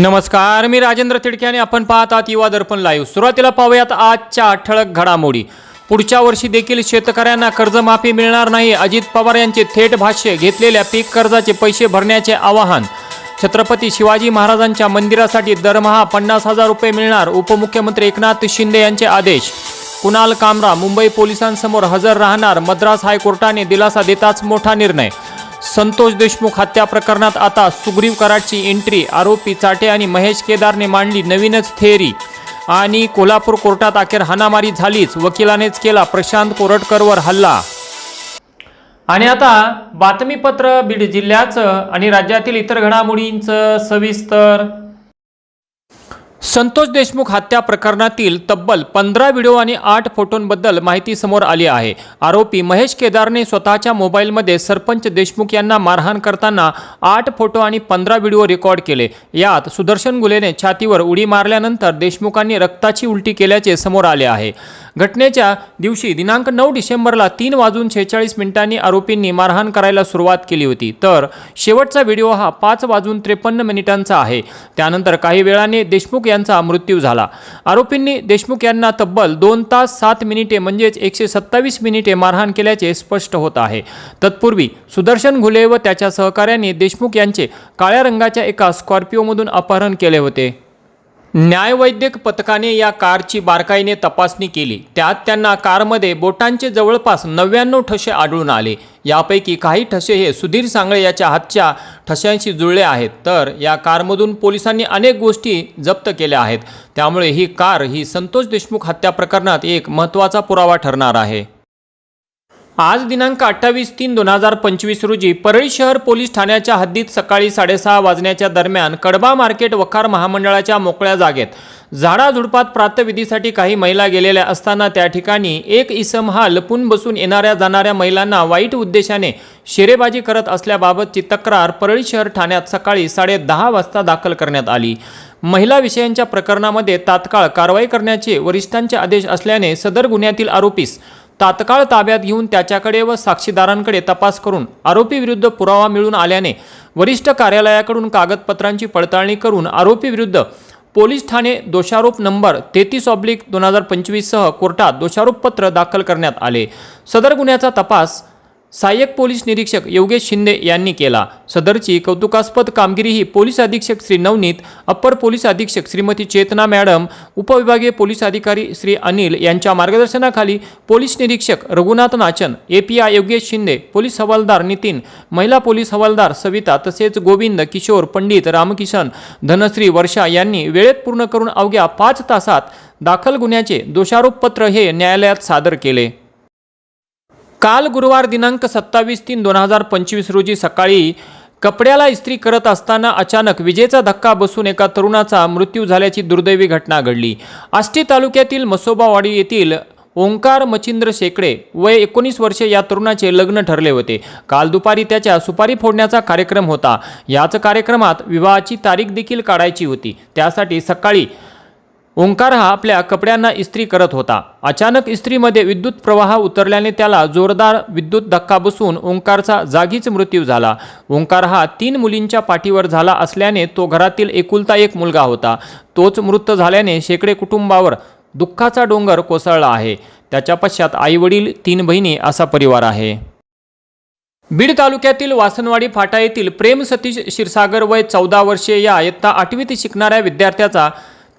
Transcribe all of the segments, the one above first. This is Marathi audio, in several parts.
नमस्कार मी राजेंद्र तिडके आणि आपण पाहत आहात युवा दर्पण लाईव्ह सुरुवातीला पाहूयात आजच्या ठळक घडामोडी. पुढच्या वर्षी देखील शेतकऱ्यांना कर्जमाफी मिळणार नाही अजित पवार यांचे थेट भाष्य घेतलेल्या पीक कर्जाचे पैसे भरण्याचे आवाहन. छत्रपती शिवाजी महाराजांच्या मंदिरासाठी दरमहा पन्नास हजार रुपये मिळणार उपमुख्यमंत्री एकनाथ शिंदे यांचे आदेश. कुणाल कामरा मुंबई पोलिसांसमोर हजर राहणार मद्रास हायकोर्टाने दिलासा देताच मोठा निर्णय. संतोष देशमुख हत्या प्रकरणात आता सुग्रीव कराडची एंट्री आरोपी चाटे आणि महेश केदारने मांडली नवीनच थेअरी आणि कोल्हापूर कोर्टात अखेर हाणामारी झालीच. वकिलानेच केला प्रशांत कोरटकरवर हल्ला. आणि आता बातमीपत्र बीड जिल्ह्याचं आणि राज्यातील इतर घडामोडींचं सविस्तर संतोष देशमुख हत्या प्रकरणातील तब्बल पंधरा व्हिडिओ आणि आठ फोटोंबद्दल माहिती समोर आली आहे. आरोपी महेश केदारने स्वतःच्या मोबाईलमध्ये सरपंच देशमुख यांना मारहाण करताना आठ फोटो आणि पंधरा व्हिडिओ रेकॉर्ड केले. यात सुदर्शन गुलेने छातीवर उडी मारल्यानंतर देशमुखांनी रक्ताची उलटी केल्याचे समोर आले आहे. घटनेच्या दिवशी दिनांक नऊ डिसेंबरला तीन वाजून शेहेचाळीस मिनिटांनी आरोपींनी मारहाण करायला सुरुवात केली होती. तर शेवटचा व्हिडिओ हा पाच वाजून त्रेपन्न मिनिटांचा आहे. त्यानंतर काही वेळाने देशमुख यांचा मृत्यू झाला. आरोपींनी देशमुख यांना तब्बल दोन तास सात मिनिटे म्हणजेच एकशे सत्तावीस मिनिटे मारहाण केल्याचे स्पष्ट होत आहे. तत्पूर्वी सुदर्शन घुले व त्याच्या सहकाऱ्याने देशमुख यांचे काळ्या रंगाच्या एका स्कॉर्पिओमधून अपहरण केले होते. न्यायवैद्यक पथकाने या कारची बारकाईने तपासणी केली. त्यात त्यांना कारमध्ये बोटांचे जवळपास नव्याण्णव ठसे आढळून आले. यापैकी काही ठसे हे सुधीर सांगळे याच्या हातच्या ठश्यांशी जुळले आहेत. तर या कारमधून पोलिसांनी अनेक गोष्टी जप्त केल्या आहेत. त्यामुळे ही कार ही संतोष देशमुख हत्या प्रकरणात एक महत्त्वाचा पुरावा ठरणार आहे. आज दिनांक अठ्ठावीस तीन दोन हजार पंचवीस रोजी परळी शहर पोलीस ठाण्याच्या हद्दीत सकाळी साडेसहा वाजण्याच्या दरम्यान कडबा मार्केट वखार महामंडळाच्या मोकळ्या जागेत झाडाझुडपात प्रातविधीसाठी काही महिला गेलेल्या असताना त्या ठिकाणी एक इसम हा लपून बसून येणाऱ्या जाणाऱ्या महिलांना वाईट उद्देशाने शेरेबाजी करत असल्याबाबतची तक्रार परळी शहर ठाण्यात सकाळी साडेदहा वाजता दाखल करण्यात आली. महिला विषयांच्या प्रकरणामध्ये तात्काळ कारवाई करण्याचे वरिष्ठांचे आदेश असल्याने सदर गुन्ह्यातील आरोपीस तात्काळ ताब्यात घेऊन त्याच्याकडे व साक्षीदारांकडे तपास करून आरोपी विरुद्ध पुरावा मिळून आल्याने वरिष्ठ कार्यालयाकडून कागदपत्रांची पडताळणी करून आरोपी विरुद्ध पोलीस ठाणे दोषारोप नंबर तेहतीस ऑब्लिक दोन हजार पंचवीससह कोर्टात दोषारोपपत्र दाखल करण्यात आले. सदर गुन्ह्याचा तपास सहाय्यक पोलीस निरीक्षक योगेश शिंदे यांनी केला. सदरची कौतुकास्पद कामगिरी ही पोलीस अधीक्षक श्री नवनीत अप्पर पोलीस अधीक्षक श्रीमती चेतना मॅडम उपविभागीय पोलीस अधिकारी श्री अनिल यांच्या मार्गदर्शनाखाली पोलीस निरीक्षक Raghunath Nachan A P I Yogesh Shinde police हवालदार नितीन महिला पोलीस हवालदार सविता तसेच गोविंद किशोर पंडित रामकिशन धनश्री वर्षा यांनी वेळेत पूर्ण करून अवघ्या पाच तासात दाखल गुन्ह्याचे दोषारोपपत्र हे न्यायालयात सादर केले. काल गुरुवार दिनांक सत्तावीस तीन दोन हजार पंचवीस रोजी सकाळी कपड्याला इस्त्री करत असताना अचानक विजेचा धक्का बसून एका तरुणाचा मृत्यू झाल्याची दुर्दैवी घटना घडली. आष्टी तालुक्यातील मसोबावाडी येथील ओंकार मचिंद्र शेकडे वय एकोणीस वर्षे या तरुणाचे लग्न ठरले होते. काल दुपारी त्याच्या सुपारी फोडण्याचा कार्यक्रम होता. याच कार्यक्रमात विवाहाची तारीख देखील काढायची होती. त्यासाठी सकाळी ओंकार हा आपल्या कपड्यांना इस्त्री करत होता. अचानक इस्त्रीमध्ये विद्युत प्रवाह उतरल्याने त्याला जोरदार विद्युत धक्का बसून ओंकारचा जागीच मृत्यू झाला. ओंकार हा तीन मुलींच्या पाठीवर झाला असल्याने तो घरातील एकुलता एक मुलगा होता. तोच मृत झाल्याने शेकडे कुटुंबावर दुःखाचा डोंगर कोसळला आहे. त्याच्या पश्चात आईवडील तीन बहिणी असा परिवार आहे. बीड तालुक्यातील वासनवाडी फाटा येथील प्रेम सतीश क्षीरसागर वय चौदा वर्षे या इयत्ता आठवीत शिकणाऱ्या विद्यार्थ्याचा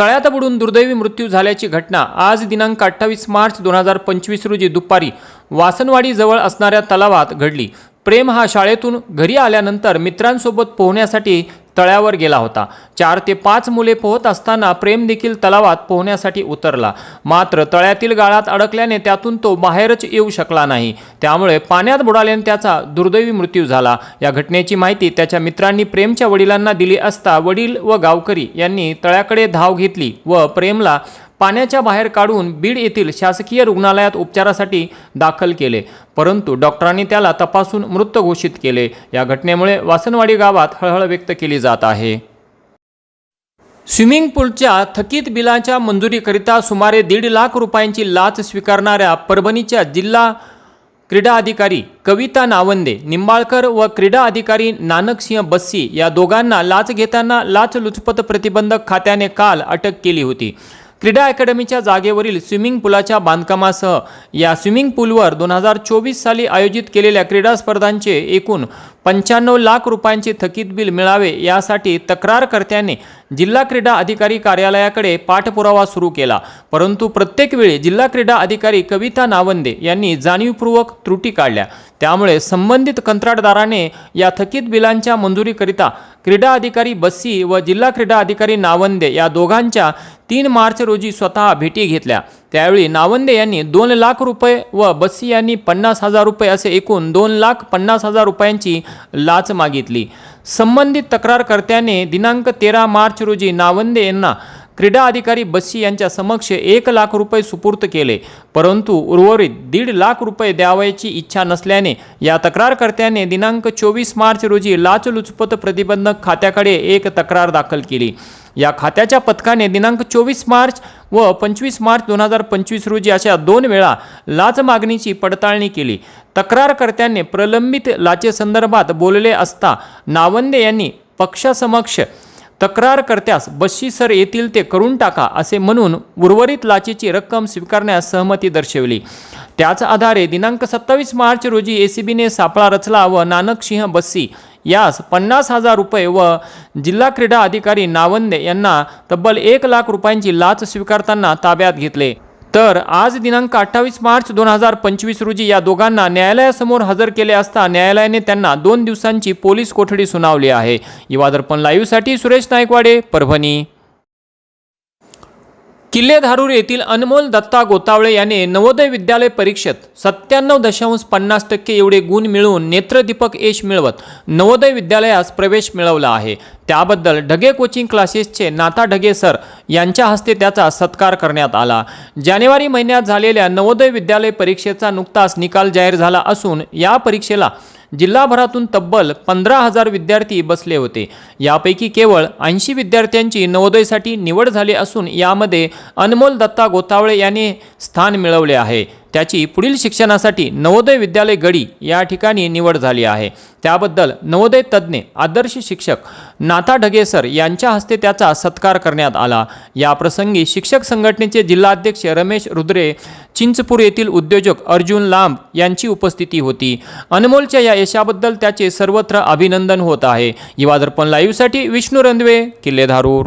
तळ्यात बुडून दुर्दैवी मृत्यू झाल्याची घटना आज दिनांक अठ्ठावीस मार्च दोन हजार पंचवीस रोजी दुपारी वासनवाडीजवळ असणाऱ्या तलावात घडली. प्रेम हा शाळेतून घरी आल्यानंतर मित्रांसोबत पोहण्यासाठी तळ्यावर गेला होता. चार ते पाच मुले पोहत असताना प्रेम देखील तलावात पोहण्यासाठी उतरला. मात्र तळ्यातील गाळात अडकल्याने त्यातून तो बाहेरच येऊ शकला नाही. त्यामुळे पाण्यात बुडाल्याने त्याचा दुर्दैवी मृत्यू झाला. या घटनेची माहिती त्याच्या मित्रांनी प्रेमच्या वडिलांना दिली असता वडील व गावकरी यांनी तळ्याकडे धाव घेतली व प्रेमला पाण्याच्या बाहेर काढून बीड येथील शासकीय रुग्णालयात उपचारासाठी दाखल केले. परंतु डॉक्टरांनी त्याला तपासून मृत घोषित केले. या घटनेमुळे वासनवाडी गावात हळहळ व्यक्त केली जात आहे. स्विमिंग पूलच्या थकीत बिलाच्या मंजुरीकरिता सुमारे दीड लाख रुपयांची लाच स्वीकारणाऱ्या परभणीच्या जिल्हा क्रीडा अधिकारी कविता नावंदे निंबाळकर व क्रीडा अधिकारी नानकसिंह बस्सी या दोघांना लाच घेताना लाचलुचपत प्रतिबंधक खात्याने काल अटक केली होती. क्रीडा अकॅडमीच्या जागेवरील स्विमिंग पुलाच्या बांधकामासह या स्विमिंग पूलवर दोन हजार चोवीस साली आयोजित केलेल्या क्रीडा स्पर्धांचे एकूण पंच्याण्णव लाख रुपयांचे थकीत बिल मिळावे यासाठी तक्रारकर्त्याने जिल्हा क्रीडा अधिकारी कार्यालयाकडे पाठपुरावा सुरू केला. परंतु प्रत्येक वेळी जिल्हा क्रीडा अधिकारी कविता नावंदे यांनी जाणीवपूर्वक त्रुटी काढल्या. त्यामुळे संबंधित कंत्राटदाराने या थकीत बिलांच्या मंजुरीकरिता क्रीडा अधिकारी बस्सी व जिल्हा क्रीडा अधिकारी नावंदे या दोघांच्या तीन मार्च रोजी स्वतः भेटी घेतल्या. त्यावेळी नावंदे यांनी दोन लाख रुपये व बस्सी यांनी पन्नास हजार रुपये असे एकूण दोन लाख पन्नास हजार रुपयांची लाच मागितली. संबंधित तक्रारकर्त्याने दिनांक तेरा मार्च रोजी नावंदे यांना क्रीडा अधिकारी बस्सी यांच्या समक्ष एक लाख रुपये सुपूर्त केले. परंतु उर्वरित दीड लाख रुपये द्यावयाची इच्छा नसल्याने या तक्रारकर्त्याने दिनांक चोवीस मार्च रोजी लाचलुचपत प्रतिबंधक खात्याकडे एक तक्रार दाखल केली. या खात्याच्या पथकाने दिनांक चोवीस मार्च व पंचवीस मार्च दोन हजार पंचवीस रोजी अशा दोन वेळा लाच मागणीची पडताळणी केली. तक्रारकर्त्यांनी प्रलंबित लाचेसंदर्भात बोलले असता नावंदे यांनी पक्षासमक्ष तक्रारकर्त्यास बस्सी सर येतील ते करून टाका असे म्हणून उर्वरित लाचेची रक्कम स्वीकारण्यास सहमती दर्शवली. त्याच आधारे दिनांक सत्तावीस मार्च रोजी ए सी बीने सापळा रचला व नानकसिंह बस्सी यास पन्नास हजार रुपये व जिल्हा क्रीडा अधिकारी नावंदे यांना तब्बल एक लाख रुपयांची लाच स्वीकारताना ताब्यात घेतले. तर आज दिनांक अठ्ठावीस मार्च दोन हजार पंचवीस रोजी या दोघांना न्यायालयासमोर हजर केले असता न्यायालयाने त्यांना दोन दिवसांची पोलीस कोठडी सुनावली आहे. युवा दर्पण लाईव्हसाठी सुरेश नायकवाडे परभणी. किल्ले धारूर येथील अनमोल दत्ता गोतावळे याने नवोदय विद्यालय परीक्षेत सत्त्याण्णव दशांश पन्नास टक्के एवढे गुण मिळवून नेत्रदीपक यश मिळवत नवोदय विद्यालयास प्रवेश मिळवला आहे. त्याबद्दल ढगे कोचिंग क्लासेसचे नाथा ढगे सर यांच्या हस्ते त्याचा सत्कार करण्यात आला. जानेवारी महिन्यात झालेल्या नवोदय विद्यालय परीक्षेचा नुकताच निकाल जाहीर झाला असून या परीक्षेला जिल्हाभरातून तब्बल पंधरा हजार विद्यार्थी बसले होते. यापैकी केवळ ऐंशी विद्यार्थ्यांची नवोदयसाठी निवड झाली असून यामध्ये अनमोल दत्ता गोतावळे याने स्थान मिळवले आहे. त्याची पुढील शिक्षणासाठी नवोदय विद्यालय गडी या ठिकाणी निवड झाली आहे. त्याबद्दल नवोदय तज्ज्ञ आदर्श शिक्षक नाथा ढगे सर यांच्या हस्ते त्याचा सत्कार करण्यात आला. या प्रसंगी शिक्षक संघटनेचे जिल्हाध्यक्ष रमेश रुद्रे चिंचपूर येथील उद्योजक अर्जुन लांब यांची उपस्थिती होती. अनमोलच्या या यशाबद्दल त्याचे सर्वत्र अभिनंदन होत आहे. युवादर्पण लाईव्हसाठी विष्णू रंधवे किल्ले धारूर